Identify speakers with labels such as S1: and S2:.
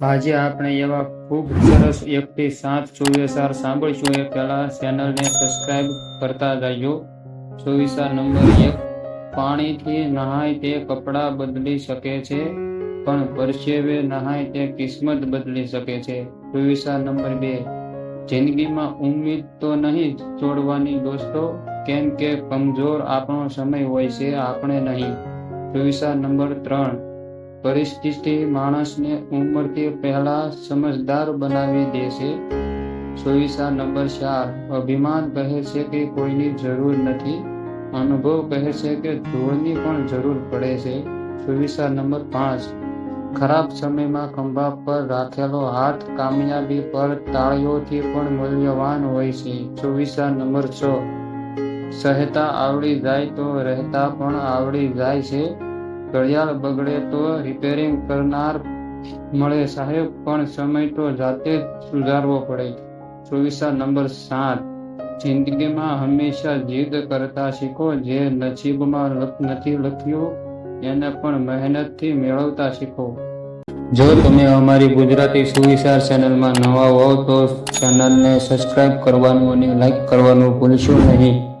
S1: આજે આપણે એવા ખૂબ સરસ એકથી સાત ચોવીસાર સાંભળશું. એ પહેલા ચેનલને સબસ્ક્રાઇબ કરતા જજો ચોવીસાર નંબર એક, પાણીથી નહાય તે કપડાં બદલી શકે છે, પણ પરસેવે નહાય તે કિસ્મત બદલી શકે છે. ચોવીસાર નંબર બે, જિંદગીમાં ઉમ્મીદ તો નહીં છોડવાની દોસ્તો, કેમ કે કમજોર આપણો સમય હોય છે, આપણે નહીં. ચોવીસાર નંબર ત્રણ પરિસ્થિતિ માણસને ઉંમરથી પહેલા સમજદાર બનાવી દે છે. ચોવીસા નંબર ચાર, અભિમાન કહે છે કે કોઈની જરૂર નથી. અનુભવ કહે છે કે ધૂળની પણ જરૂર પડે છે. ચોવીસા નંબર પાંચ, ખરાબ સમયમાં ખંભા પર રાખેલો હાથ કામયાબી પર તાળીઓથી પણ મૂલ્યવાન હોય છે. ચોવીસા નંબર છ, સહેતા આવડી જાય તો રહેતા પણ આવડી જાય છે. ઘડિયાળ બગડે તો રિપેરિંગ કરનાર મળે સાહેબ, પણ સમય તો જાતે જ સુધારવો પડે. ચોવીસા નંબર સાત. જિંદગીમાં હંમેશા જીદ કરતા શીખો, જે નસીબમાં નથી લખ્યું, એને પણ મહેનતથી મેળવતા શીખો. જો તમે અમારી ગુજરાતી સુવિચાર ચેનલમાં નવા હોવ તો ચેનલને સબસ્ક્રાઇબ કરવાનું અને લાઈક કરવાનું ભૂલશો નહીં.